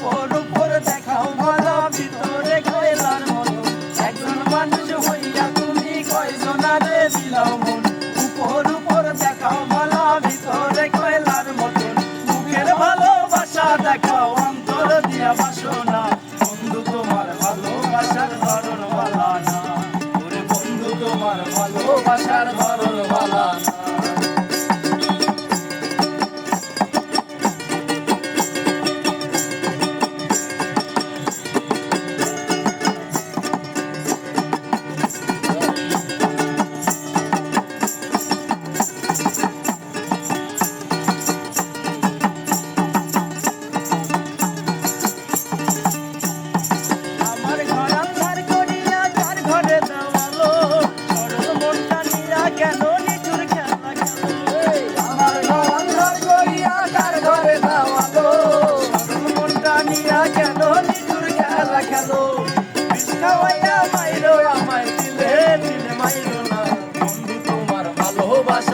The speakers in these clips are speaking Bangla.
মন উপর দেখাও ভালো ভিতরে কয়লার মতো। একজন মানুষ তুমি কয়জনারে দিলাম মন। উপর উপর দেখাও ভালো ভিতরে কয়লার মতো। মুখের ভালোবাসা দেখাও, অন্তর দিয়া বাসনা। বন্ধু তোমার ভালোবাসার ধরন ভালা না বন্ধু তোমার ভালোবাসার ধরন ভালা না।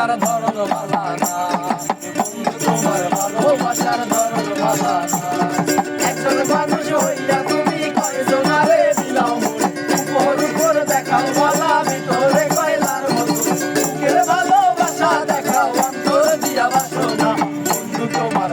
ভালোবাসার ধরন ভালা না। তোমার ভালোবাসার ধরন ভালা তুমি কয়জন রে দেখাও ভালা ভিতরে কয়লার মতো। ভালোবাসা দেখাও, অন্তর দিয়া বাসো না তোমার